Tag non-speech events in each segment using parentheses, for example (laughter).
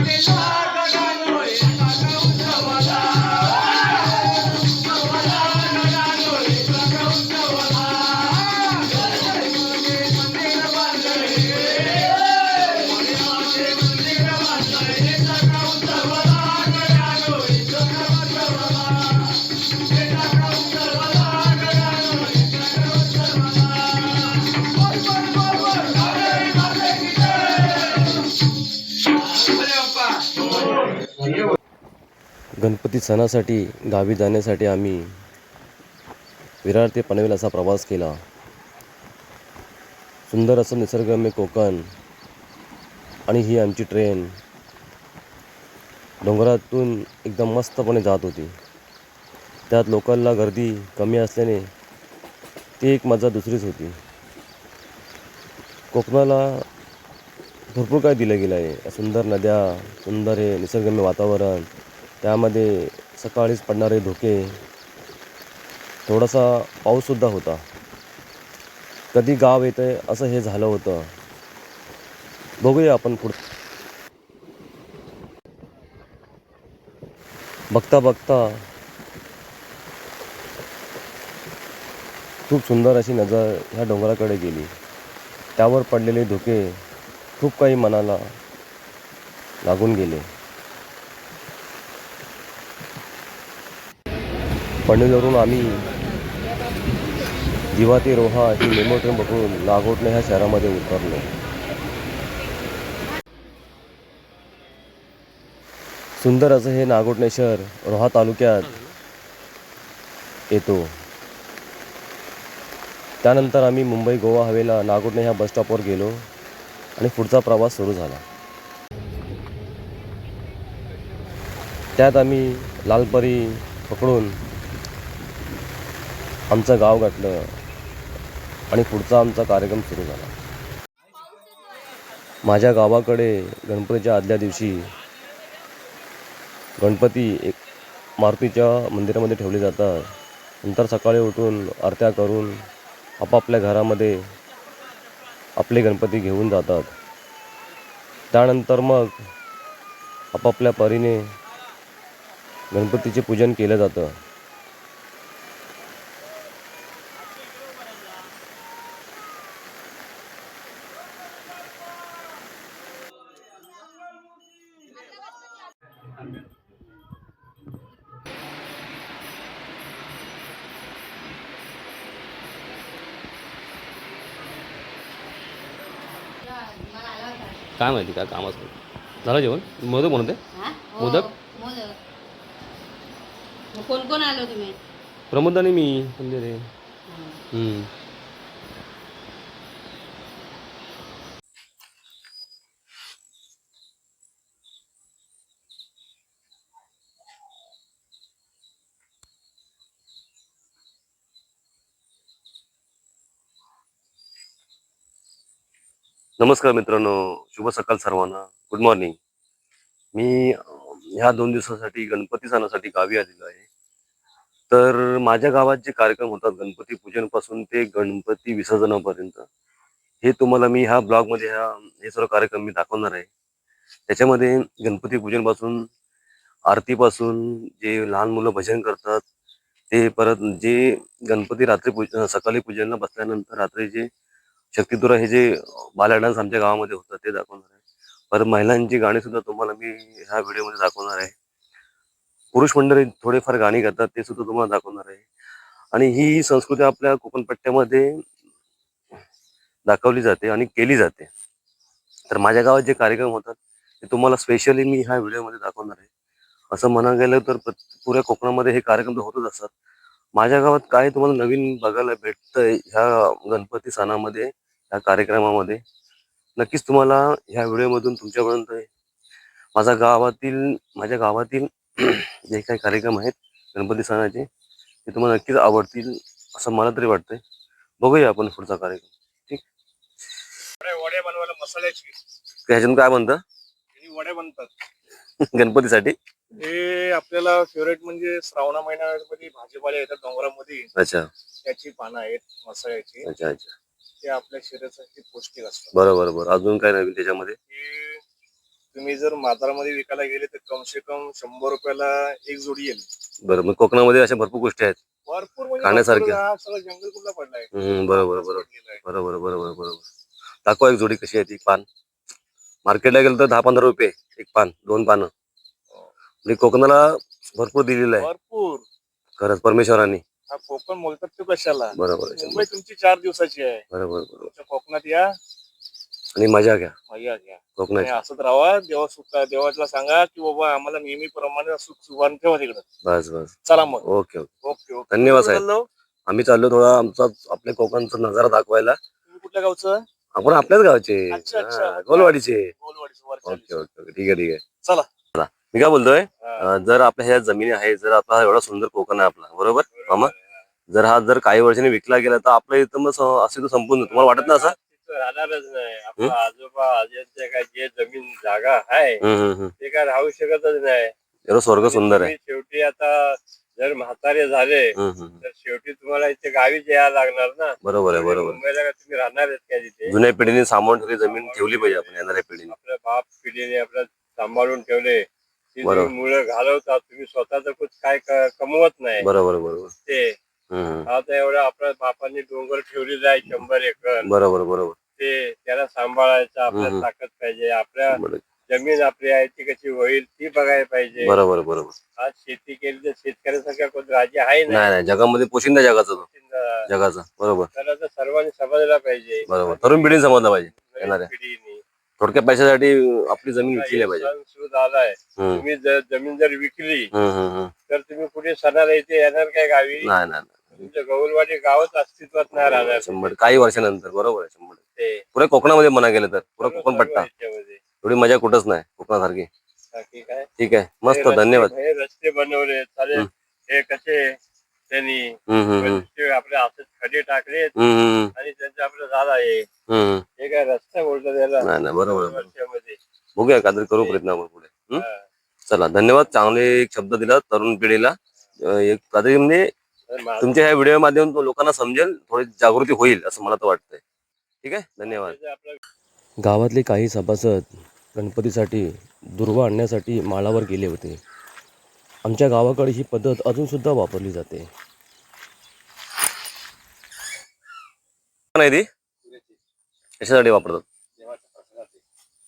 melhor. Ganpati सणासाठी गावी जाण्यासाठी आम्ही विरार ते पनवेल असा प्रवास केला. सुंदर असं निसर्गरम्य कोकण आणि ही आमची ट्रेन डोंगरातून एकदम मस्तपणे जात होती. त्यात लोकलला गर्दी कमी असल्याने ती एक मजा दुसरीच होती. कोकणाला भरपूर काय दिलं गेलं आहे सुंदर नद्या सुंदर हे निसर्गरम्य वातावरण त्यामध्ये सकाळीच पडणारे धोके थोडासा पाऊससुद्धा होता. कधी गाव येतं आहे असं हे झालं होतं. बघूया आपण पुढ. बघता बघता खूप सुंदर अशी नजर ह्या डोंगराकडे गेली. त्यावर पडलेले धुके खूप काही मनाला लागून गेले. पनवेलवरून आम्ही दिवा ते रोहा ही मेमो ट्रेन पकडून नागोटणे ह्या शहरामध्ये उतरलो. सुंदर असं हे नागोटणे शहर रोहा तालुक्यात येतो. त्यानंतर आम्ही मुंबई गोवा हवेला नागोटणे ह्या बस स्टॉपवर गेलो आणि पुढचा प्रवास सुरू झाला. त्यात आम्ही लालपरी पकडून आमचं गाव गाठलं आणि पुढचा आमचा कार्यक्रम सुरू झाला. माझ्या गावाकडे गणपतीच्या आदल्या दिवशी गणपती एक मारुतीच्या मंदिरामध्ये ठेवले जातात. नंतर सकाळी उठून आरत्या करून आपापल्या घरामध्ये आपले गणपती घेऊन जातात. त्यानंतर मग आपापल्या परीने गणपतीचे पूजन केलं जातं. काय माहिती काय कामच नाही झालं जेवण? मोदक म्हणते हा? हो, मोदक? मोदक. मग कोण कोण आलो तुम्ही? प्रमोद आणि मी म्हणजे रे? हम्म. नमस्कार मित्रांनो शुभ सकाळ सर्वांना. गुड मॉर्निंग मी ह्या दोन दिवसासाठी गणपती सणासाठी गावी आलेलो आहे. तर माझ्या गावात जे कार्यक्रम होतात गणपती पूजनपासून ते गणपती विसर्जनापर्यंत हे तुम्हाला मी ह्या ब्लॉगमध्ये ह्या हे सर्व कार्यक्रम मी दाखवणार आहे. त्याच्यामध्ये गणपती पूजनपासून आरतीपासून जे लहान मुलं भजन करतात ते परत जे गणपती रात्री पूज सकाळी पूजनला बसल्यानंतर रात्री जे शक्तिदुरा हे जे बाला डान्स आमच्या गावामध्ये होतं ते दाखवणार आहे. परत महिलांची गाणी सुद्धा तुम्हाला मी ह्या व्हिडिओमध्ये दाखवणार आहे. पुरुष मंडळी थोडेफार गाणी करतात ते सुद्धा तुम्हाला दाखवणार आहे. आणि ही संस्कृती आपल्या कोकणपट्ट्यामध्ये दाखवली जाते आणि केली जाते. तर माझ्या गावात जे कार्यक्रम होतात ते तुम्हाला स्पेशली मी ह्या व्हिडिओमध्ये दाखवणार आहे. असं म्हणा गेलं तर पुऱ्या कोकणामध्ये हे कार्यक्रम तर होतच असतात. माझ्या गावात काय तुम्हाला नवीन बघायला भेटतंय ह्या गणपती सणामध्ये ह्या कार्यक्रमामध्ये नक्कीच तुम्हाला ह्या व्हिडिओमधून तुमच्यापर्यंत माझ्या गावातील माझ्या गावातील (clears throat) जे काही कार्यक्रम आहेत गणपती सणाचे ते तुम्हाला नक्कीच आवडतील असं मला तरी वाटतंय. बघूया आपण पुढचा कार्यक्रम ठीक? वड्या बनवायला मसाल्याची. ह्याच्यातून काय म्हणतं वड्या बनतात. (laughs) गणपतीसाठी? हे आपल्याला फेवरेट म्हणजे श्रावण महिन्यामध्ये भाजीपाला येतात डोंगरामध्ये. अच्छा. त्याची पानं आहेत मसाल्याची. अच्छा अच्छा. ते आपल्या शरीरासाठी पौष्टिक असतात. बरोबर बरोबर. अजून काय नवीन त्याच्यामध्ये? हे तुम्ही जर बाजारामध्ये विकायला गेले तर कमसे कम शंभर रुपयाला एक जोडी येईल. बरं मग कोकणामध्ये अशा भरपूर गोष्टी आहेत. भरपूर म्हणजे खाण्यासारख्या. भरपूर हा सगळं जंगल कुठला हम्म, बरोबर बरोबर. पडलेलं आहे. बरोबर बरोबर बरोबर. दाखवा एक जोडी कशी आहे ती पान. मार्केटला गेलं तर दहा पंधरा रुपये एक पान दोन पानं. म्हणजे कोकणाला भरपूर दिलेलं आहे. भरपूर. खरंच परमेश्वरांनी. हा कोकण बोलतात तो कशाला? बरोबर आहे, मुंबई तुमची चार दिवसाची आहे. बरोबर बरोबर. तुमच्या कोकणात या. आणि मजा घ्या. मजा घ्या. आणि कोकणाची असंच राहा देवा सुख देवाला सांगा की बाबा आम्हाला नेहमीप्रमाणे सुख सुभान ठेवा तिकडं. बस बस. चला मग. Okay okay. Okay okay. धन्यवाद साहेब. चाललो? आम्ही चाललो थोडा आमचा आपल्या कोकणचा नजारा दाखवायला. तुम्ही कुठल्या गावचं? आपण आपल्याच गावचे. अच्छा, अच्छा. हा, गोलवाडीचे. गोलवाडीचं ओके वरच्या ओके ओके. ठीक आहे ठीक आहे. चला. मी काय बोलतोय? जर आपल्या ह्या जमिनी आहे जर आपला एवढा सुंदर कोकण आहे आपला बरोबर? मामा? जर हा जर काही वर्षांनी विकला गेला तर आपलं इथं मग स- असे तर संपून. तुम्हाला वाटत ना असं? राहणारच नाही. आपला आजोबा आज्यांचे काय जे जमीन जागा आहे. ते काय राहू शकतच नाही. एवढं स्वर्ग सुंदर आहे. शेवटी आता जर म्हातारे झाले. तर शेवटी तुम्हाला इथे गावीच यायला लागणार ना. बरोबर आहे बरोबर. मुंबईला काय तुम्ही राहणार आहेत का तिथे? जुन्या पिढीने सांभाळून ठेवली जमीन ठेवली पाहिजे आपण येणाऱ्या पिढीने. आपल्या बाप पिढीने आपलं सांभाळून ठेवले ती बरोबर. तुम्ही मुलं घालवतात तुम्ही स्वतःच कुछ काय क- कमवत नाही. बरोबर बरोबर. ते. हम्म. आता एवढं आपल्या बापांनी डोंगर ठेवलेलं आहे शंभर एकर. बरोबर बरोबर. ते त्याला सांभाळायचं आपल्या हम्म. ताकद पाहिजे. आपल्या जमीन आपली आहे ती कशी होईल ती बघायला पाहिजे. बरोबर बरोबर. आज शेती केली तर शेतकऱ्यासारखा कोण राज्य आहे नाही. नाही जगामध्ये पोशिंदा जगाचा तो. जगाचा बरोबर. त्याला तर सर्वांनी समजला पाहिजे. बरोबर. तरुण पिढीने समजलं पाहिजे नवीन येणाऱ्या पिढीने. थोडक्या पैशासाठी आपली जमीन विकली नाही पाहिजे. सण आलाय हम्म, तुम्ही जर जमीन जर विकली. तर तुम्ही कुठे सणाला इथे येणार काय गावी नाही नाही नाही. तुमचं गौलवाडी गावच अस्तित्वात नाही राहणार शंभर काही वर्षानंतर बरोबर आहे शंभर ते पुऱ्या कोकणामध्ये म्हणा गेलं तर पुरा कोकण पट्टा. एवढी मजा कुठंच नाही कोकणासारखी बाकी काय ठीक आहे मस्त हे रस्ते- धन्यवाद हे रस्ते बनवले चालेल. हे कसे त्यांनी हम्म, हम्म, हम्म. ते आपल्या हातात खडे टाकले हम्म, हम्म, आणि त्यांचं आपलं आहे हम्म. हे काय रस्ता बोलतात याला नाही नाही बरोबर आहे. वर्षामध्ये बघूया काहीतरी करू प्रयत्न आपण पुढे हम्म? हा. चला धन्यवाद. चांगले एक शब्द दिला तरुण पिढीला. एक काहीतरी म्हणजे तुमच्या ह्या व्हिडिओ माध्यमातून लोकांना समजेल थोडी जागृती होईल असं मला तर वाटतंय. ठीक आहे? धन्यवाद. गावातले काही सभासद गणपतीसाठी दुर्वा आणण्यासाठी माळावर गेले होते. आमच्या गावाकडे ही पद्धत अजूनसुद्धा वापरली जाते. नाही ती? कशासाठी वापरतात?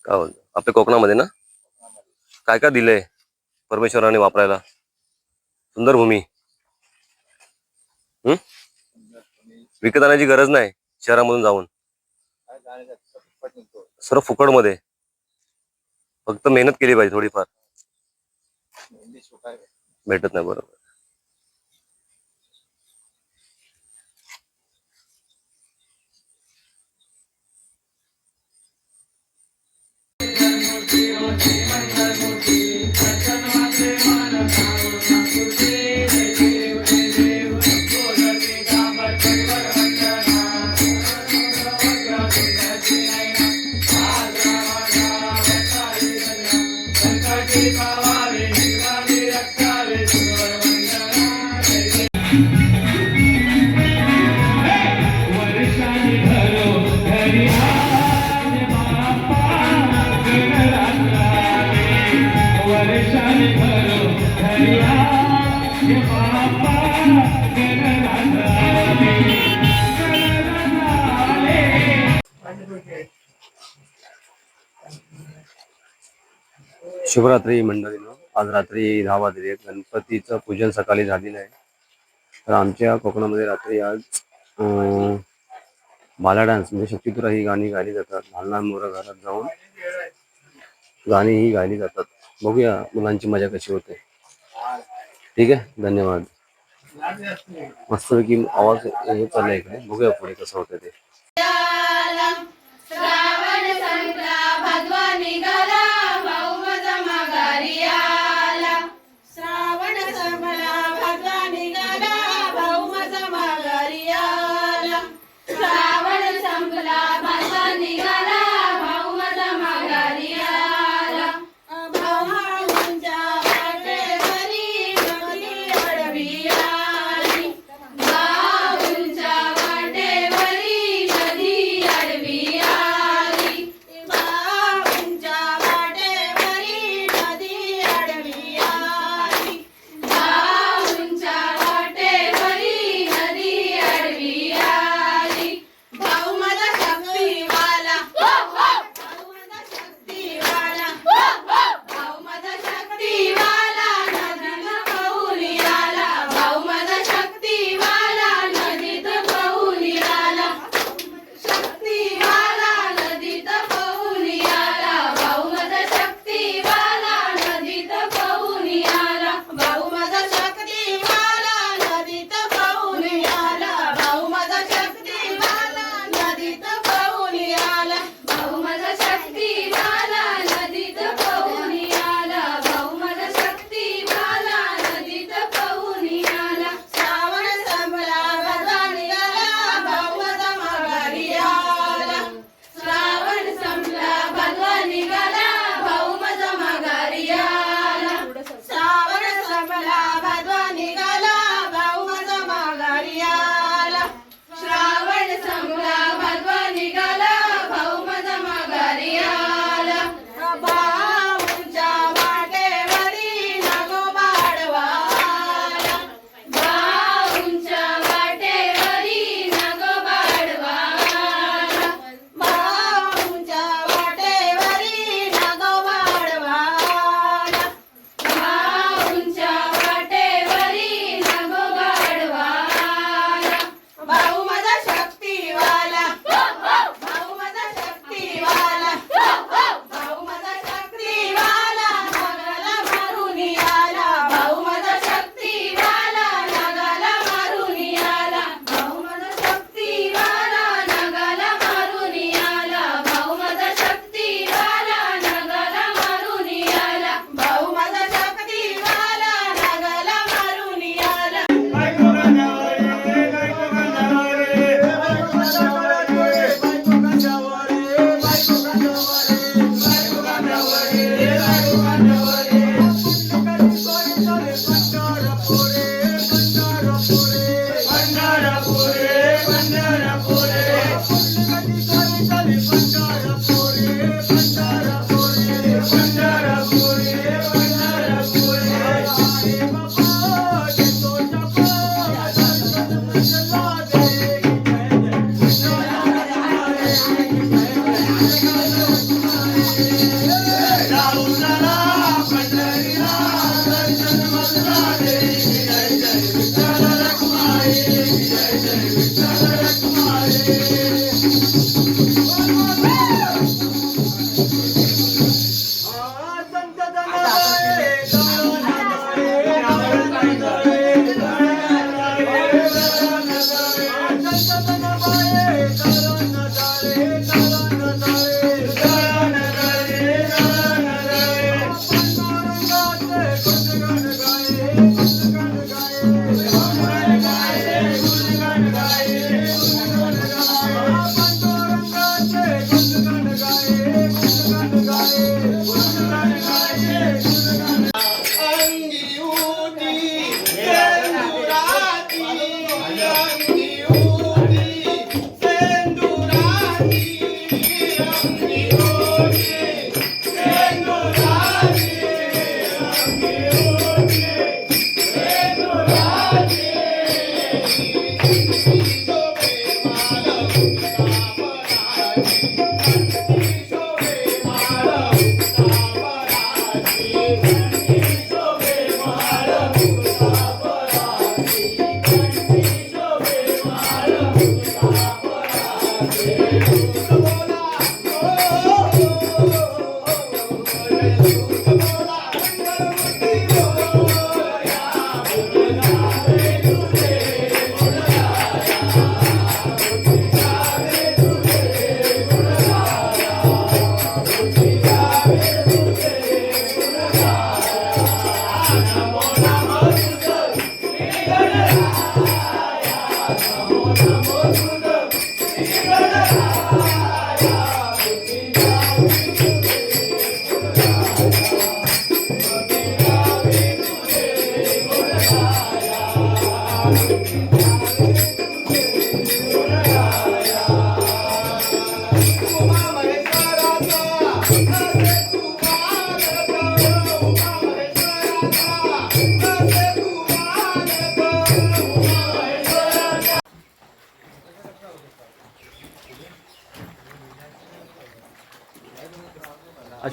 काय बोलतो आपल्या कोकणामध्ये ना? काय काय दिलंय परमेश्वराने वापरायला? सुंदर भूमी. हम्म विकत आणायची गरज नाही शहरामधून जाऊन. सर्व फुकटमध्ये फक्त मेहनत केली पाहिजे थोडीफार. भेटत नाही बरोबर. शिवरात्री मंडळीनं. आज रात्री दहा वाजले. गणपतीचं पूजन सकाळी झालेलं आहे. तर आमच्या कोकणामध्ये रात्री आज भाला बाला डान्स म्हणजे शक्तीतुरा ही गाणी गायली जातात. लहान लहान मुलं घरात जाऊन गाणी ही गायली जातात. बघूया मुलांची मजा कशी होते. ठीक आहे धन्यवाद। मस्तपैकी आवाज हे चाललाय इकडे बघूया पुढे कसं होतं ते श्रावण संपला भगवा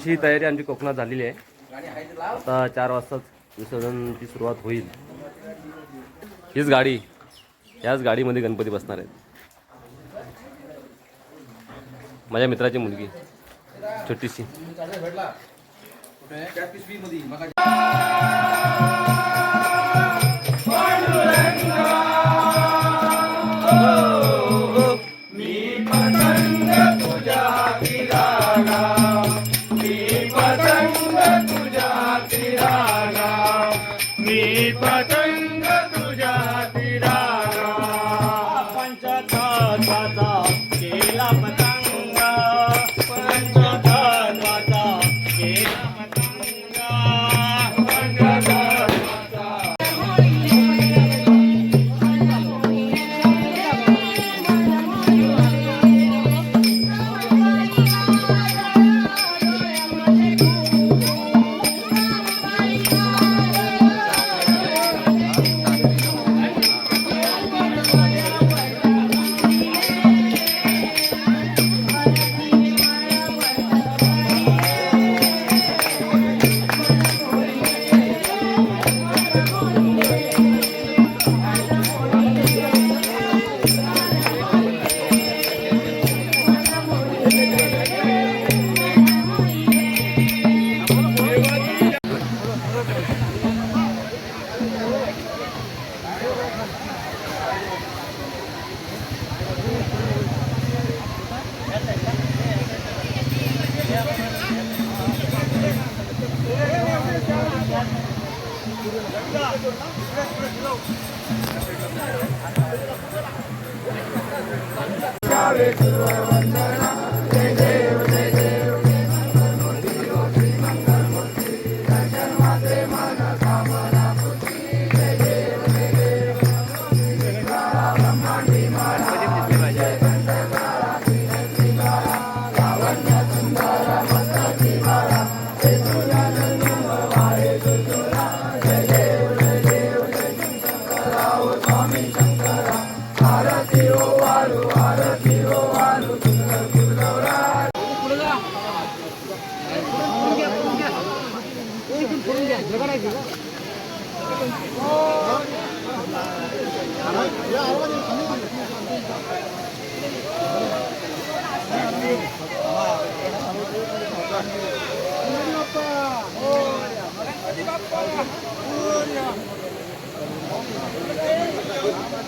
अशी तयारी आमची कोकणात झालेली आहे. आता चार वाजताच विसर्जनची सुरुवात होईल. हीच गाडी याच गाडीमध्ये गणपती बसणार आहेत. माझ्या मित्राची मुलगी छोटीशी.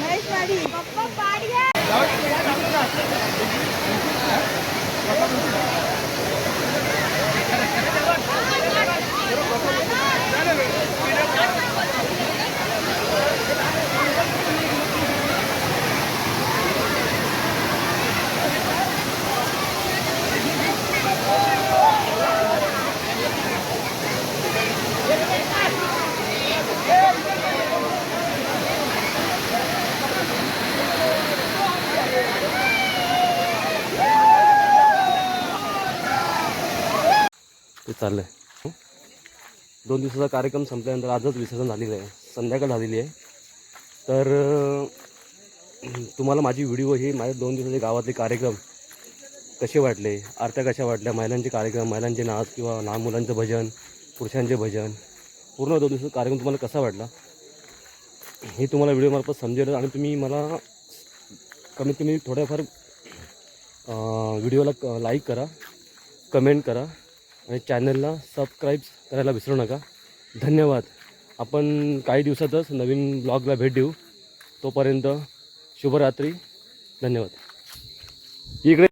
महेश पाडी पप्पा पाड दोन दिवसाचा कार्यक्रम संपल्यानंतर आजच विसर्जन झालेलं आहे. संध्याकाळ झालेली आहे. तर तुम्हाला माझी व्हिडिओ ही माझ्या दोन दिवसाचे गावातले कार्यक्रम कसे वाटले? आरत्या कशा वाटल्या? महिलांचे कार्यक्रम महिलांचे नाच किंवा लहान मुलांचं भजन पुरुषांचे भजन पूर्ण दोन दिवसाचा कार्यक्रम तुम्हाला कसा वाटला? हे तुम्हाला व्हिडिओमार्फत समजेल आणि तुम्ही मला कमीत कमी थोड्याफार व्हिडिओला क लाईक करा कमेंट करा. आणि चॅनलला सबस्क्राईब करायला विसरू नका. धन्यवाद. आपण काही दिवसातच नवीन ब्लॉगला भेट देऊ. तोपर्यंत शुभरात्री. धन्यवाद. इकडे